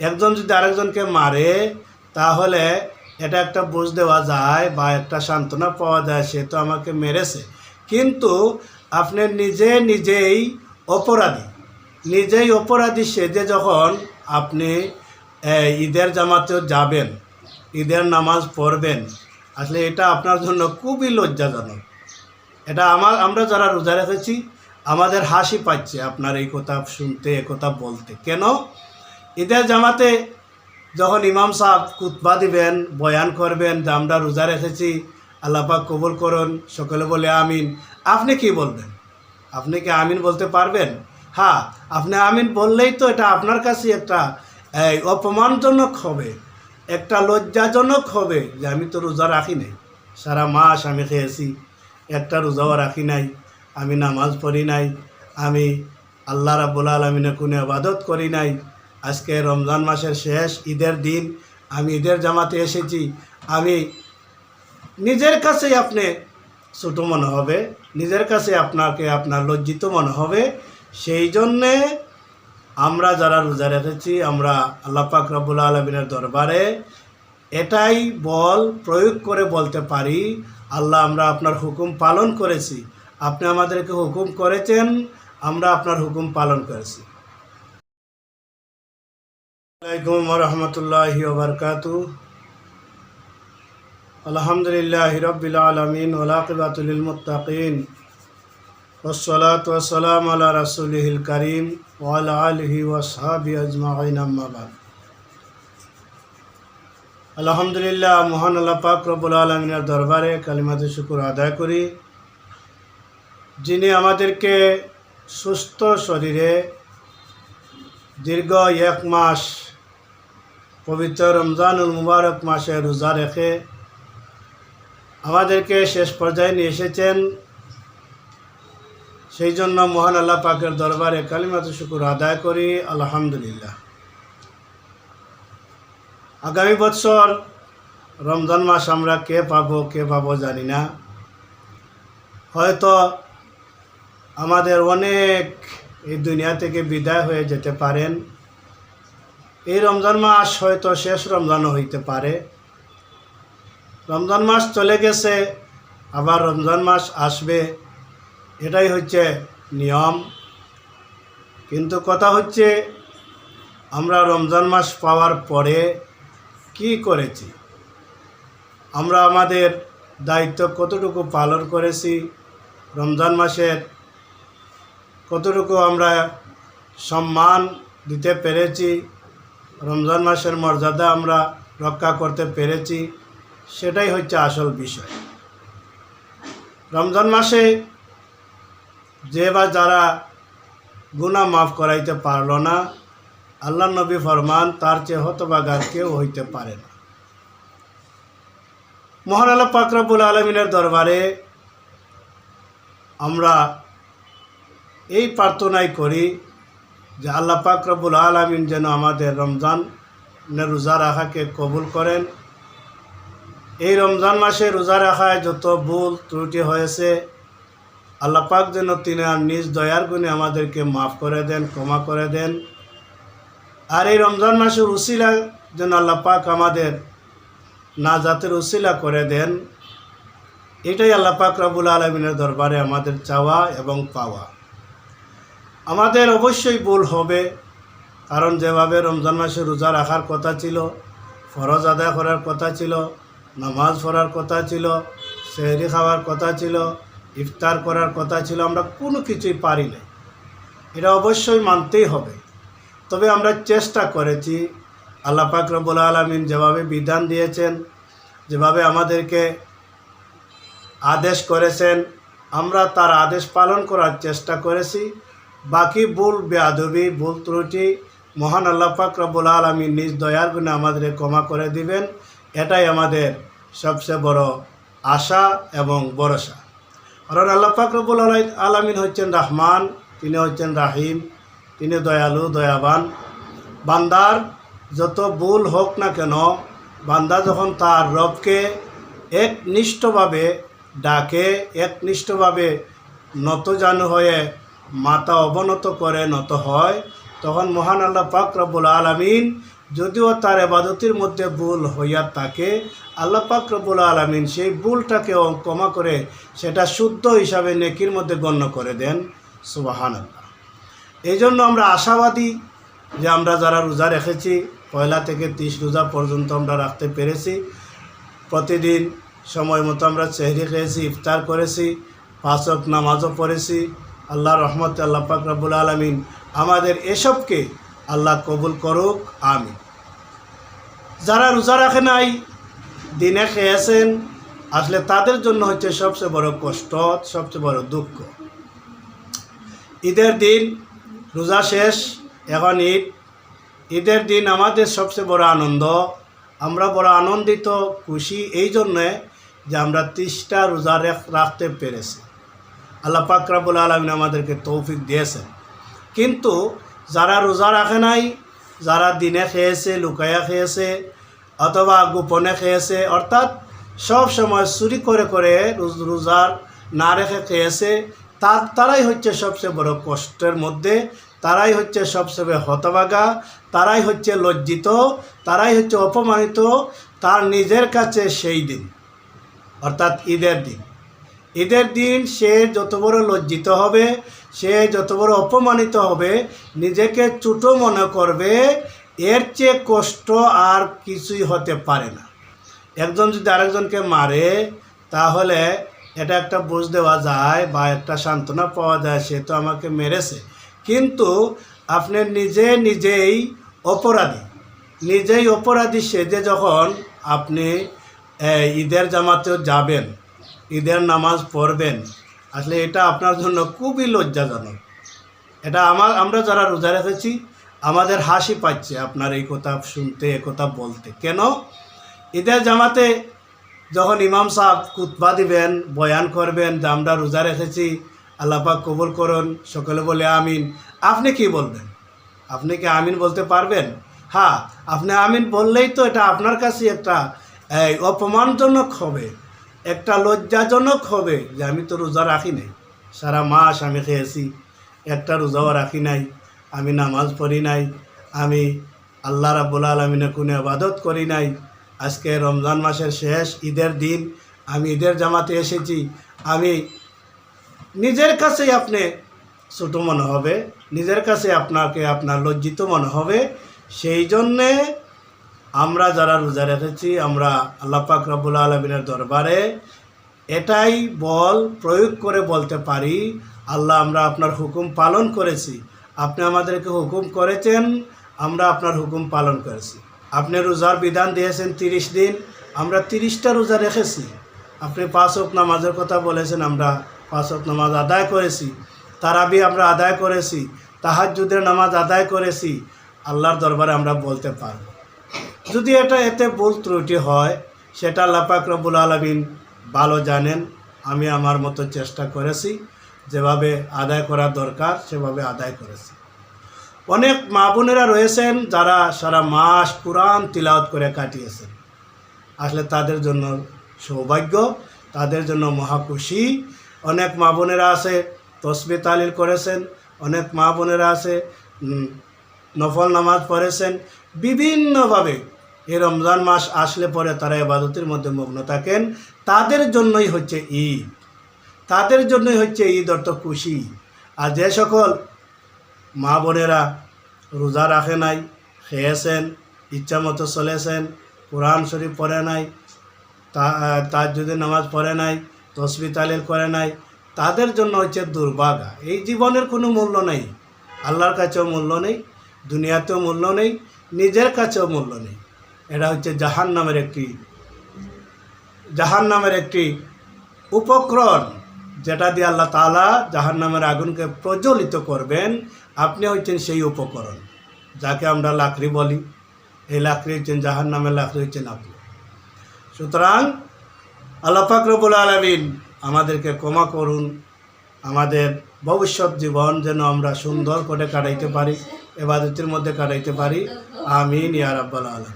একজন যদি আরেকজনকে মারে, তাহলে এটা একটা বুঝ দেওয়া যায় বা একটা সান্ত্বনা পাওয়া যায়, সে তো আমাকে মেরেছে। কিন্তু আপনি নিজে নিজেই অপরাধী। নিজেই অপরাধী সেজে যখন আপনি ঈদের জামাতেও যাবেন, ঈদের নামাজ পড়বেন, আসলে এটা আপনার জন্য খুবই লজ্জাজনক। এটা আমার আমরা যারা রোজা রেখেছি, আমাদের হাসি পাচ্ছে আপনার এই কথা শুনতে এ কথা বলতে। কেন? ঈদের জামাতে যখন ইমাম সাহেব কুতবা দিবেন, বয়ান করবেন যে আমরা রোজা রেখেছি আল্লাপাক কবুল করুন, সকলে বলে আমিন। আপনি কি বলবেন? আপনি কি আমিন বলতে পারবেন? হ্যাঁ আপনি আমিন বললেই তো এটা আপনার কাছে একটা অপমানজনক হবে, একটা লজ্জাজনক হবে যে আমি তো রোজা রাখি নাই। সারা মাস আমি খেয়েছি, একটা রোজাও রাখি নাই, আমি নামাজ পড়ি নাই, আমি আল্লাহ রাবুল আলমিনের কোনো আবাদত করি নাই আজকে রমজান মাসের শেষ, ঈদের দিন আমি ঈদের জামাতে এসেছি। আমি নিজের কাছেই আপনি ছোটো মনে হবে, নিজের কাছে আপনাকে আপনার লজ্জিত মনে হবে। সেই জন্যে আমরা যারা রোজা রেখেছি, আমরা আল্লাহ পাক রব্বুল আলমিনের দরবারে এটাই বল, প্রয়োগ করে বলতে পারি, আল্লাহ আমরা আপনার হুকুম পালন করেছি। আপনি আমাদেরকে হুকুম করেছেন, আমরা আপনার হুকুম পালন করেছি। আলাইকুম রহমতুল্লাহি ওবরকাত আলহামদুলিল্লাহ রবিল আলমিন ওলাকিবাতুল মুতাকিন ওসলাত ওসালাম আল্লাহ রাসুলহিল করিম ওয়াল আলহি ওয়াসাবি আজমাইন আম্মাবাদ আলহামদুলিল্লাহ আল্লাহ পাক রবুল আলমিনের দরবারে কালিমাতে শুকুর আদায় করি। যিনি আমাদেরকে সুস্থ শরীরে দীর্ঘ এক মাস পবিত্র রমজানুল মুবারক মাসে রোজা রেখে আমাদেরকে শেষ পর্যায়ে নিয়ে এসেছেন। সেই জন্য মহান আল্লাহ পাকের দরবারে কালিমাত শুকুর আদায় করি, আলহামদুলিল্লাহ। আগামী বছর রমজান মাস আমরা কে পাবো কে পাবো জানি না। হয়তো আমাদের অনেক এই দুনিয়া থেকে বিদায় হয়ে যেতে পারেন। এই রমজান মাস হয়তো শেষ রমজানও হইতে পারে। রমজান মাস চলে গেছে, আবার রমজান মাস আসবে। এটাই হচ্ছে নিয়ম। কিন্তু কথা হচ্ছে, আমরা রমজান মাস পাওয়ার পরে কি করেছি? আমরা আমাদের দায়িত্ব কতটুকু পালন করেছি? রমজান মাসের কতটুকু আমরা সম্মান দিতে পেরেছি? রমজান মাসের মর্যাদা আমরা রক্ষা করতে পেরেছি, সেটাই হচ্ছে আসল বিষয়। রমজান মাসে যে বা যারা গুণা মাফ করাইতে পারল না, আল্লাহ নবী ফরমান তার চেয়ে হতবাগার কেউ হইতে পারে না। মহান আল্লাহ পাকরাবুল আলমিনের দরবারে আমরা এই প্রার্থনাই করি যে আল্লাহ পাকরাবুল আলমিন যেন আমাদের রমজান রোজা রাখাকে কবুল করেন। এই রমজান মাসে রোজা রাখায় যত ভুল ত্রুটি হয়েছে, আল্লাহ পাক যেন তিনি আর নিজ দয়ার গুণে আমাদেরকে মাফ করে দেন, ক্ষমা করে দেন। আর এই রমজান মাসের উসিলা যেন আল্লাহ পাক আমাদের না জাতের উসিলা করে দেন, এটাই আল্লাহ পাক রবুল আলমিনের দরবারে আমাদের চাওয়া এবং পাওয়া। আমাদের অবশ্যই ভুল হবে, কারণ যেভাবে রমজান মাসে রোজা রাখার কথা ছিল, ফরজ আদায় করার কথা ছিল, নামাজ পড়ার কথা ছিল, সেহরি খাওয়ার কথা ছিল, ইফতার করার কথা ছিল, আমরা কোনো কিছুই পারি না এটা অবশ্যই মানতেই হবে। তবে আমরা চেষ্টা করেছি, আল্লাহ পাক রব্বুল আলমিন যেভাবে বিধান দিয়েছেন, যেভাবে আমাদেরকে আদেশ করেছেন, আমরা তার আদেশ পালন করার চেষ্টা করেছি। বাকি ভুল বেয়াদবি, ভুল ত্রুটি মহান আল্লাহ পাক রব্বুল আলমিন নিজ দয়ার গুণে আমাদের ক্ষমা করে দিবেন। এটাই আমাদের সবচেয়ে বড় আশা এবং ভরসা। কারণ আল্লাহ পাক রব্বুল আলামিন হচ্ছেন রহমান, তিনি হচ্ছেন রাহিম, তিনি দয়ালু, দয়াবান। বান্দার যত ভুল হোক না কেন, বান্দা যখন তার রবকে একনিষ্ঠভাবে ডাকে, একনিষ্ঠভাবে নত জানু হয়ে মাথা অবনত করে নত হয়, তখন মহান আল্লাহ পাক রব্বুল আলমিন যদিও তার এবাদতির মধ্যে ভুল হইয়া থাকে, আল্লাহ পাক রব্বুল আলমিন সেই ভুলটাকে ক্ষমা করে সেটা শুদ্ধ হিসাবে নেকির মধ্যে গণ্য করে দেন। সুবাহান আল্লাহ এই জন্য আমরা আশাবাদী যে আমরা যারা রোজা রেখেছি, পয়লা থেকে ত্রিশ রোজা পর্যন্ত আমরা রাখতে পেরেছি। প্রতিদিন সময় মতো আমরা চেহারি খেয়েছি, ইফতার করেছি পাঁচক নামাজও পড়েছি আল্লাহ রহমত আল্লাহ পাক রব্বুল আলমিন আমাদের এসবকে আল্লাহ কবুল করুক আমি যারা রোজা রাখে নাই, দিনে খেয়েছেন, আসলে তাদের জন্য হচ্ছে সবচেয়ে বড় কষ্ট, সবচেয়ে বড় দুঃখ। ঈদের দিন রোজা শেষ, এখন ঈদ। ঈদের দিন আমাদের সবচেয়ে বড় আনন্দ, আমরা বড় আনন্দিত, খুশি, এই জন্যে যে আমরা ত্রিশটা রোজা রাখতে পেরেছি। আল্লাহ পাকরাবুল আলমিন আমাদেরকে তৌফিক দিয়েছেন কিন্তু যারা রোজা রাখে নাই, যারা দিনে খেয়েছে লুকাইয়া খেয়েছে, অথবা গোপনে খেয়েছে, অর্থাৎ সব সময় চুরি করে করে রোজার না রেখে খেয়েছে, তার তারাই হচ্ছে সবচেয়ে বড় কষ্টের মধ্যে, তারাই হচ্ছে সবচেয়ে হতবাগা তারাই হচ্ছে লজ্জিত, তারাই হচ্ছে অপমানিত, তার নিজের কাছে সেই দিন, অর্থাৎ ঈদের দিন। ঈদের দিন সে যত বড় লজ্জিত হবে, সে যত বড় অপমানিত হবে, নিজেকে ছোটো মনে করবে, এর চেয়ে কষ্ট আর কিছুই হতে পারে না। একজন যদি আরেকজনকে মারে, তাহলে এটা একটা বুঝ দেওয়া যায় বা একটা সান্ত্বনা পাওয়া যায়, সে তো আমাকে মেরেছে। কিন্তু আপনি নিজে নিজেই অপরাধী। নিজেই অপরাধী সেজে যখন আপনি ঈদের জামাতেও যাবেন ঈদের নামাজ পড়বেন। আসলে এটা আপনার জন্য খুবই লজ্জাজনক। এটা আমার, আমরা যারা রোজা রেখেছি, আমাদের হাসি পাচ্ছে আপনার এই কথা শুনতে এ কথা বলতে। কেন? ঈদের জামাতে যখন ইমাম সাহেব কুতবা দিবেন, বয়ান করবেন যে আমরা রোজা রেখেছি আল্লাপাক কবুল করুন, সকলে বলে আমিন। আপনি কি বলবেন? আপনি কি আমিন বলতে পারবেন? হ্যাঁ আপনি আমিন বললেই তো এটা আপনার কাছে একটা অপমানজনক হবে। একটা লজ্জাজনক হবে যে আমি তো রোজা রাখি নাই। সারা মাস আমি খেয়েছি, একটা রোজাও রাখি নাই, আমি নামাজ পড়ি নাই, আমি আল্লাহ রাবুল আলমিনের কোনো আবাদত করি নাই। আজকে রমজান মাসের শেষ ঈদের দিন, আমি ঈদের জামাতে এসেছি, আমি নিজের কাছেই আপনি ছোটো মনে হবে, নিজের কাছে আপনাকে আপনার লজ্জিত মনে হবে, সেই জন্যে আমরা যারা রোজা রেখেছি, আমরা আল্লাহ পাক রব্বুল আলমিনের দরবারে এটাই বল, প্রয়োগ করে বলতে পারি, আল্লাহ আমরা আপনার হুকুম পালন করেছি। আপনি আমাদেরকে হুকুম করেছেন, আমরা আপনার হুকুম পালন করেছি। আপনি রোজার বিধান দিয়েছেন তিরিশ দিন, আমরা তিরিশটা রোজা রেখেছি। আপনি পাঁচ ওয়াক্ত নামাজের কথা বলেছেন, আমরা পাঁচ ওয়াক্ত নামাজ আদায় করেছি। তারাবি আমরা আদায় করেছি, তাহাজ্জুদের নামাজ আদায় করেছি। আল্লাহর দরবারে আমরা বলতে পারব। যদি এটা এতে ভুল ত্রুটি হয়, সেটা লাপাক রব্বুল আলমিন ভালো জানেন। আমি আমার মতো চেষ্টা করেছি, যেভাবে আদায় করা দরকার, সেভাবে আদায় করেছি। অনেক মা বোনেরা রয়েছেন যারা সারা মাস কোরআন তিলাওয়াত করে কাটিয়েছেন। আসলে তাদের জন্য সৌভাগ্য, তাদের জন্য মহাখুশি অনেক মা বোনেরা আছে, তসবি তালিল করেছেন। অনেক মা বোনেরা আছে নফল নামাজ পড়েছেন। বিভিন্নভাবে এই রমজান মাস আসলে পরে তারা এবাদতের মধ্যে মগ্ন থাকেন। তাদের জন্যই হচ্ছে ঈদ। তাদের জন্যই হচ্ছে ঈদ অর্থ খুশি। আর যে সকল মা বোনেরা রোজা রাখে নাই, খেয়েছেন, ইচ্ছা মতো চলেছেন, কোরআন শরীফ পড়ে নাই তার যদি নামাজ পড়ে নাই, তসবি তালিল করে নাই, তাদের জন্য হচ্ছে দুর্ভাগা। এই জীবনের কোনো মূল্য নেই। আল্লাহর কাছেও মূল্য নেই, দুনিয়াতেও মূল্য নেই, নিজের কাছেও মূল্য নেই। এটা হচ্ছে জাহান নামের একটি জাহান নামের একটি উপকরণ, যেটা দিয়ে আল্লাহ তালা জাহান নামের আগুনকে প্রজ্বলিত করবেন। আপনি হচ্ছেন সেই উপকরণ, যাকে আমরা লাকড়ি বলি। এই লাকড়ি হচ্ছেন জাহান নামের লাকড়ি হচ্ছেন আপনি। সুতরাং আল্লাহ ফাকরবুল আলমিন আমাদেরকে ক্ষমা করুন। আমাদের ভবিষ্যৎ জীবন যেন আমরা সুন্দর করে কাটাইতে পারি, এবাদতের মধ্যে কাটাইতে পারি। আমিন, ইয়া রাব্বাল আলম